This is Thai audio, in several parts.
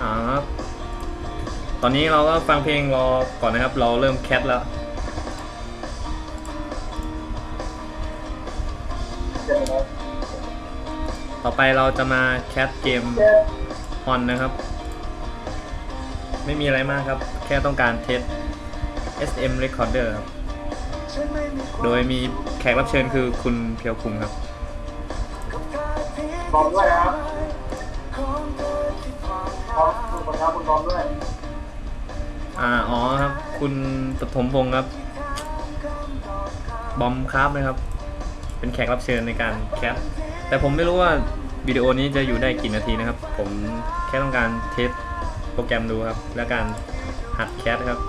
ครับตอนนี้เราก็ฟังเพลงรอก่อนนะครับ เราเริ่มแคทแล้วต่อไปเราจะมาแคทเกมฮอนนะครับ ไม่มีอะไรมากครับ แค่ต้องการเทส SM Recorder ครับ โดยมีแขกรับเชิญคือคุณเพียวคุงครับบอมด้วยครับ อ่าอ๋อครับ คุณปฐมพงศ์ครับ บอมครับนะครับ เป็นแขกรับเชิญในการแคสแต่ผมไม่รู้ว่าวิดีโอนี้จะอยู่ได้กี่นาทีนะครับ ผมแค่ต้องการเทสโปรแกรมดูครับ และการหัดแคสครับ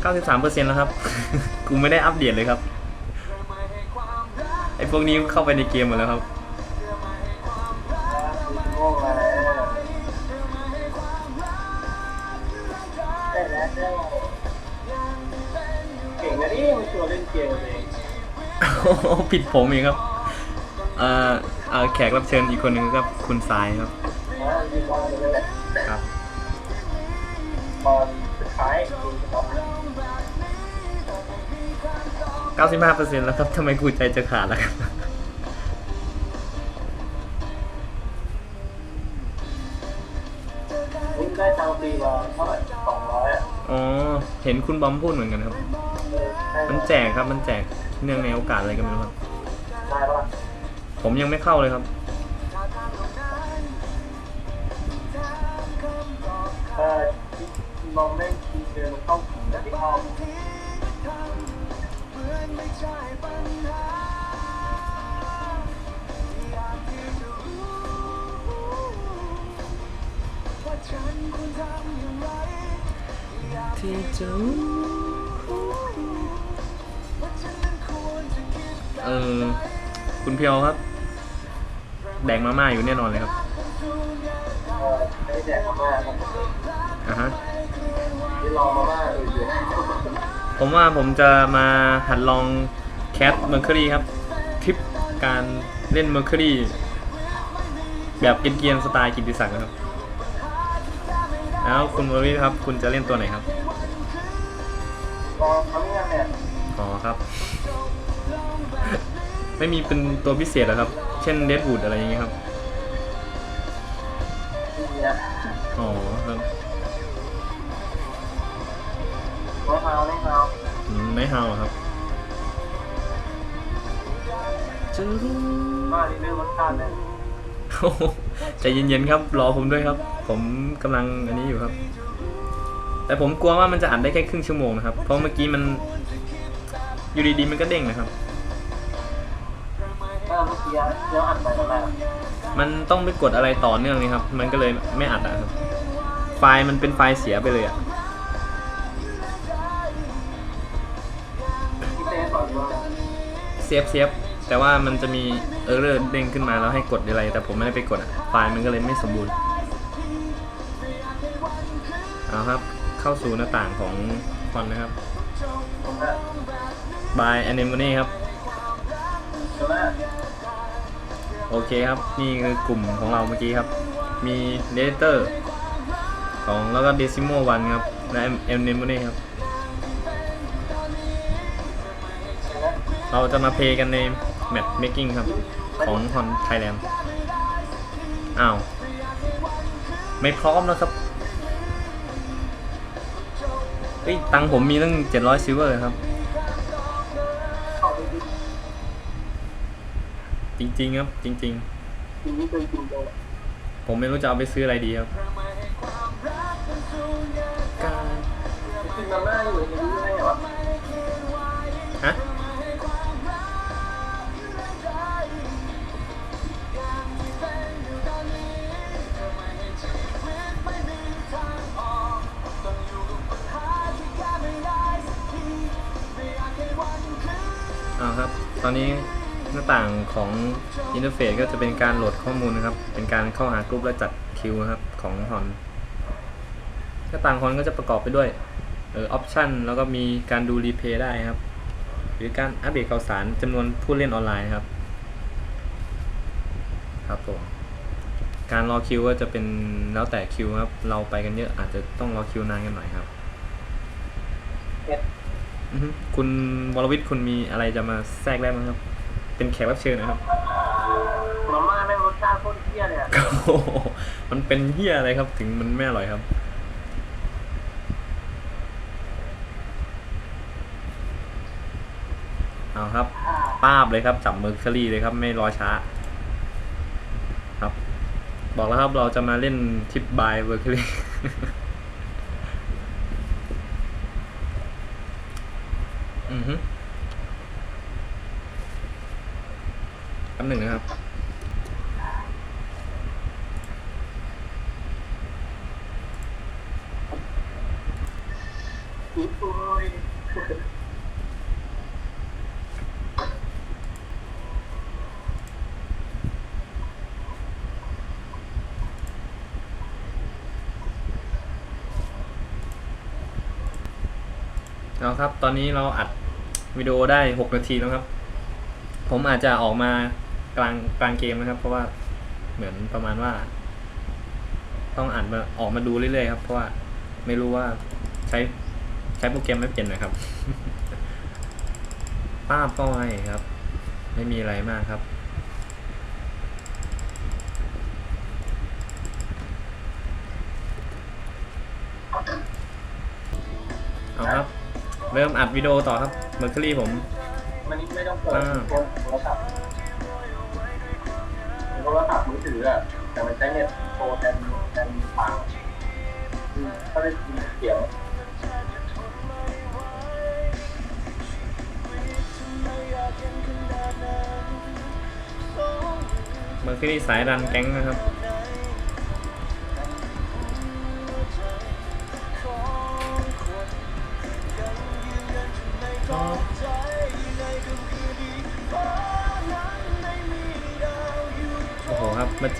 93%แล้วครับ กูไม่ได้อัปเดตเลยครับ พวกนี้เข้าไปในเกมหมดแล้วครับโง่มาแล้วได้แล้วได้เก่งนะนี่มันชวนเล่นเกมเลยผิดผมเองครับเอ่อเอ่อแขกรับเชิญอีกคนหนึ่งครับ คุณสายครับ 95%แล้วครับทำไมกูใจจะขาดแล้วครับคุณได้ตังค์ฟรีมาเท่าไหร่สองร้อยอะอ๋อ เห็นคุณบอมพูดเหมือนกันครับ เออได้มันแจกครับ มันแจกเนื่องในโอกาสอะไรกันไม่รู้ครับ ได้ปะผมยังไม่เข้าเลยครับเออลองเล่นทีเดียวมันเข้า ถึงแล้วที่เข้าที่จะเออคุณเพียวครับ แดงมาม่าอยู่แน่นอนเลยครับเออไม่ได้แจกมาม่าครับอะฮะที่รอมาม่าเอออยู่ ผมว่าผมจะมาหัดลองแคทเมอร์คิรีครับทริปการเล่นเมอร์คิรีแบบเกรียนๆสไตล์กิตติศักดิ์นะครับ แล้วคุณวรวิทย์ครับ คุณจะเล่นตัวไหนครับรอทำยังไงเนี่ยอ๋อครับ ไม่มีเป็นตัวพิเศษเหรอครับ เช่นเดดบูดอะไรอย่างเงี้ยครับที่นี่นะอ๋อครับ ไม่เมาไม่เมาอืมไม่เฮาเหรอครับจะรู้มาที่เรื่องรสชาติเนี่ยโอ้โหใจเย็นๆครับ รอผมด้วยครับ ผมกำลังอันนี้อยู่ครับ แต่ผมกลัวว่ามันจะอัดได้แค่ครึ่งชั่วโมงนะครับ เพราะเมื่อกี้มันอยู่ดีๆมันก็เด้งนะครับ ถ้าเมื่อกี้เดี๋ยวอัดไปตอนแรกมันต้องไปกดอะไรต่อเนื่องนี่ครับ มันก็เลยไม่อัดอะครับ ไฟล์มันเป็นไฟล์เสียไปเลยอะ เซฟเซฟแต่ว่ามันจะมีเออร์เรอร์เด้งขึ้นมาแล้วให้กดอะไร แต่ผมไม่ได้ไปกดอะไฟล์มันก็เลยไม่สมบูรณ์เอาครับ เข้าสู่หน้าต่างของคอนนะครับผมว่า by Anemone ครับ โอเคครับ นี่คือกลุ่มของเราเมื่อกี้ครับ มี d a t e r ของแล้วก็ Decimo 1ครับ และ Anemone ครับ เราจะมาเพย์กันในแมตช์ making ครับ ของ Hon Thailand อ้าว ไม่พร้อมแล้วครับเฮ้ยตังผมมีตั้ง700ซิลเวอร์ครับ จริง ๆ ครับ จริง ๆ ผมไม่รู้จะเอาไปซื้ออะไรดีครับ อ่าครับ ตอนนี้หน้าต่างของอินเทอร์เฟซก็จะเป็นการโหลดข้อมูลนะครับ เป็นการเข้าหากรุ๊ปและจัดคิวนะครับของฮอนหน้าต่างฮอนก็จะประกอบไปด้วยเออออปชันแล้วก็มีการดูรีเพย์ได้ครับ หรือการอัปเดตข่าวสารจำนวนผู้เล่นออนไลน์ครับ ครับผมการรอคิวก็จะเป็นแล้วแต่คิวครับ เราไปกันเยอะอาจจะต้องรอคิวนานกันหน่อยครับ คุณวรวิทย์คุณมีอะไรจะมาแทรกได้ไหมครับ เป็นแขกรับเชิญนะครับมาม่าแม่งรสชาติโคตรเที่ยเลยอะโอ้โหมันเป็นเหี้ยอะไรครับ ถึงมันไม่อร่อยครับ เอาครับ ป้าบเลยครับ จับเมอร์คอรี่เลยครับ ไม่รอช้า ครับ บอกแล้วครับเราจะมาเล่นทิปบายเมอร์คอรี่ อือฮึแป๊บหนึ่งนะครับอุ้ยเอาครับ ตอนนี้เราอัด วิดีโอได้ 6 นาทีแล้วครับ ผมอาจจะออกมากลางกลางเกมนะครับ เพราะว่าเหมือนประมาณว่า ต้องอ่านมาออกมาดูเรื่อยๆครับ เพราะว่าไม่รู้ว่าใช้ใช้โปรแกรมไม่เป็นนะครับป้าบก็ไม่ครับ ไม่มีอะไรมากครับเอาครับ เริ่มอัดวิดีโอต่อครับ เมอร์ค r รี่ผมมันไม่ต้องเปิดโทรศัพท์โทรศัพท์มือถืออะแต่มันใช้เน็ตโทรแทนแทนฟังอืมก็ได้ยินเสียงเมอร์ค r รี่สายรันแก๊งนะครับ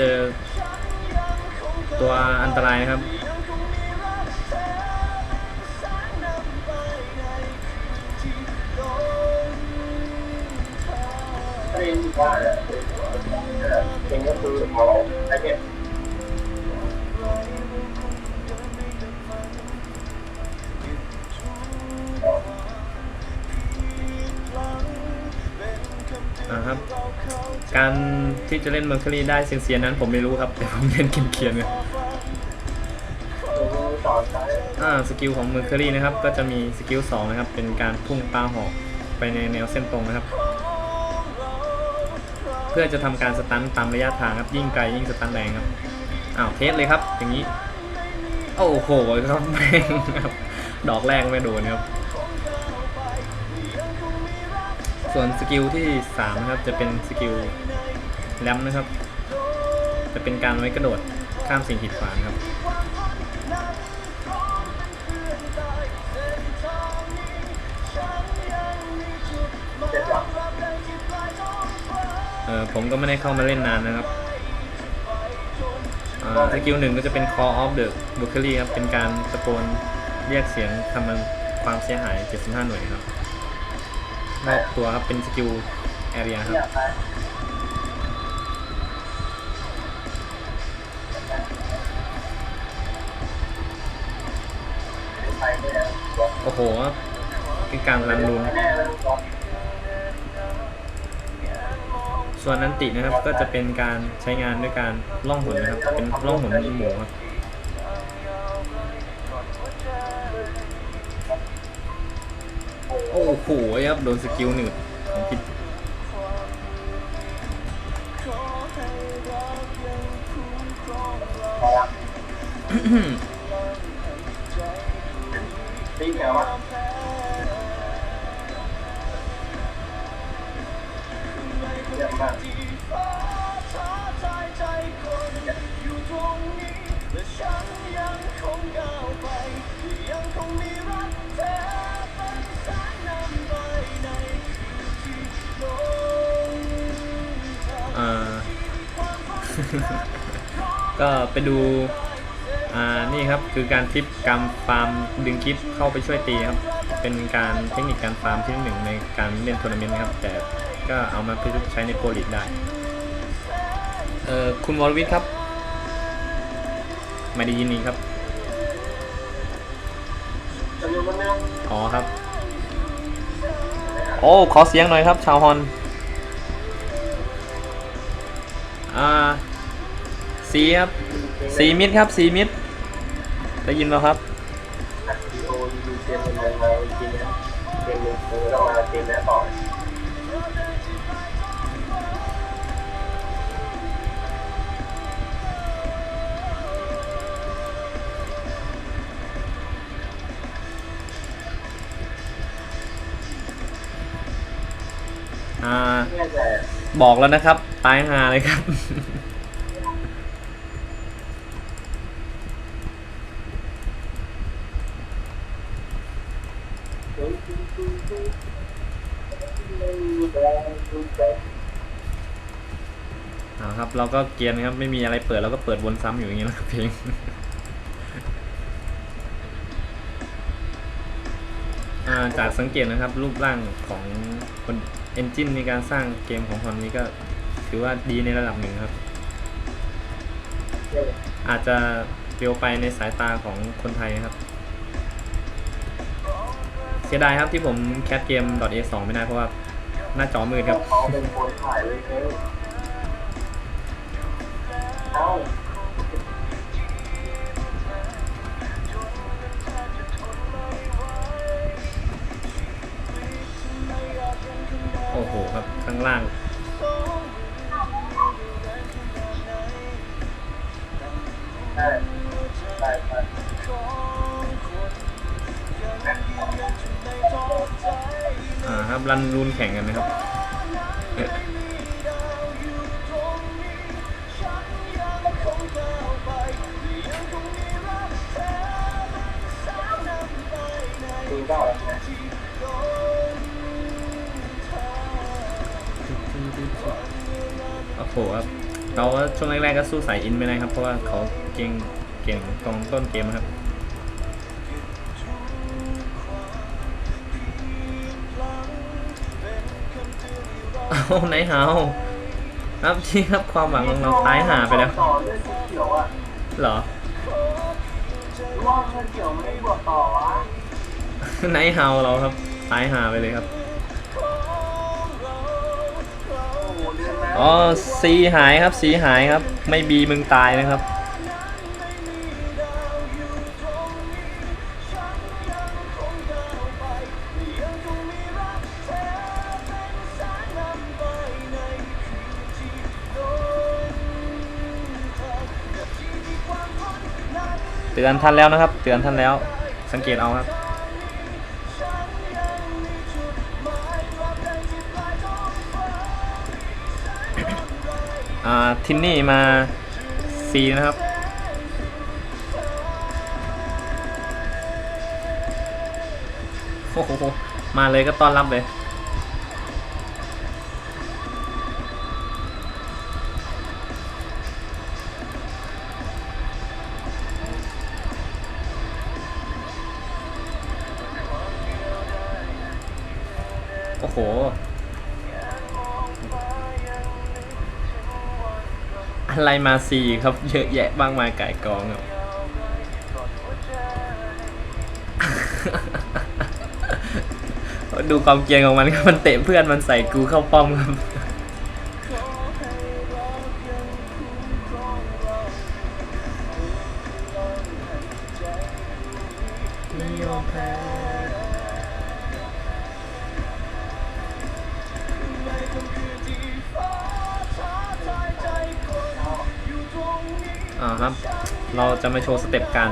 เจอตัวอันตรายนะครับก็ได้ยินว่าเนี่ยเพลงก็คือเขาใช้เน็ตอ่าครับ การ ที่จะเล่นเมอร์ค r รี่ได้เซียนๆนั้นผมไม่รู้ครับ แต่ผมเล่นเกียนเนี่ยนใช้อ่าสกิลของเมอร์ค r รี่นะครับ ก็จะมีสกิล2นะครับ เป็นการพุ่งปลาหอกไปในแนวเส้นตรงนะครับ เพื่อจะทำการสตันตามระยะทางครับ ยิ่งไกลยิ่งสตันแรงครับ อ้าวเทสเลยครับ อย่างนี้ โอ้โหครับแม่งครับ ดอกแรกไม่โดนครับส่วนสกิลที่3นะครับจะเป็นสกิล แรมนะครับ จะเป็นการไว้กระโดดข้ามสิ่งขีดขวางครับเออผมก็ไม่ได้เข้ามาเล่นนานนะครับสกิลหนึ่งก็จะเป็น call of the v o c a l y ครับ เป็นการตะโกนเรียกเสียงทำมันความเสียหาย 75 หน่วยครับรอบตัวครับ เป็นสกิล area ครับ โอ้โหเป็นการรันรูนแน่แล้วร้อนส่วนนันตินะครับก็จะเป็นการใช้งานด้วยการล่องหนนะครับ เป็นล่องหนหมูครับโอ้โหครับโดนสกิลหนึ่งของผิดพอล วอะเยี่ยมมากอ่าก็ไปดู อ่านี่ครับคือการทิปการฟาร์มดึงคลิปเข้าไปช่วยตีครับ เป็นการเทคนิคการฟาร์มที่หนึ่งในการเล่นทัวร์นาเมนต์นะครับ แต่ก็เอามาประยุกต์ใช้ในโปรลีกได้เอ่อคุณวรวิทย์ครับ ไม่ได้ยินนี้ครับจะอ๋อครับ โอ้ขอเสียงหน่อยครับ ชาวฮอนอ่าสีครับสีมิดครับสีมิด ได้ยินไหมครับโอยูเกมมันลงมาจริงนะเกมหนึ่งเออต้องมาเกมนี้ต่ออ่าบอกแล้วนะครับ ตายหาเลยครับ เอาครับ เราก็เกรียนครับ ไม่มีอะไรเปิดเราก็เปิดวนซ้ำอยู่อย่างนี้นะครับเพลงอ่าจากสังเกตนะครับ รูปร่างของคนเอนจินในการสร้างเกมของฮอนนี้ก็ถือว่าดีในระดับหนึ่งครับ อาจจะเร็วไปในสายตาของคนไทยนะครับ เสียดายครับที่ผมแคสเกม .a2 ไม่ได้เพราะว่าหน้าจอมืดครับ เขาเป็นคนถ่ายเลยเองเอ้าโอ้โหครับข้างล่าง ครับรันรูนแข่งกันนะครับเอ๊ะจริงเปล่าโอ้โหครับเราช่วงแรกๆก็สู้สายอินไม่ได้ครับ เพราะว่าเขาเก่งเก่งตรงต้นเกมครับ ไหนเฮาครับที่ครับความหวังของเราตายหาไปแล้วต่อเรื่องสีเขียวอะเหรอว่าเงินเขียวไม่ได้บวกต่อวะไนท์เฮาเราครับตายหาไปเลยครับโอ้โหเดือนนะอ๋อซีหายครับสีหายครับ ไม่บีมึงตายนะครับ ตือนท่านแล้วนะครับ เตือนท่านแล้ว สังเกตเอาครับ อ่า ทินนี่มาซีนะครับโอ้โหมาเลยก็ต้อนรับเลย อะไรมาซีครับ เยอะแยะมากมายไก่กองครับดูความเกรียนของมันครับมันเตะเพื่อนมันใส่กูเข้าป้อมครับ อ่าครับ เราจะมาโชว์สเต็ปการ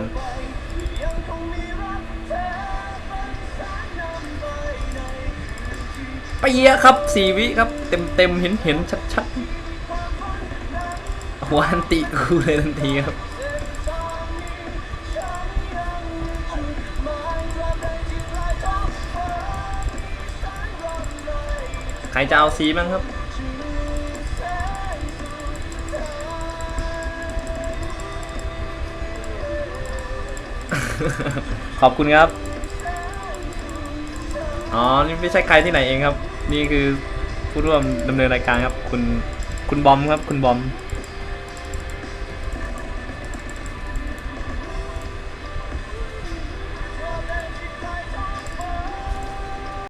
เปียะครับสี่วิครับ เต็มเต็มเห็นเห็นชัดชัดหัวอันติกูเลยทันทีครับใครจะเอาซีบ้างครับ ขอบคุณครับ อ๋อ นี่ไม่ใช่ใครที่ไหนเองครับ นี่คือผู้ร่วมดำเนินรายการครับ คุณ คุณบอมครับ คุณบอม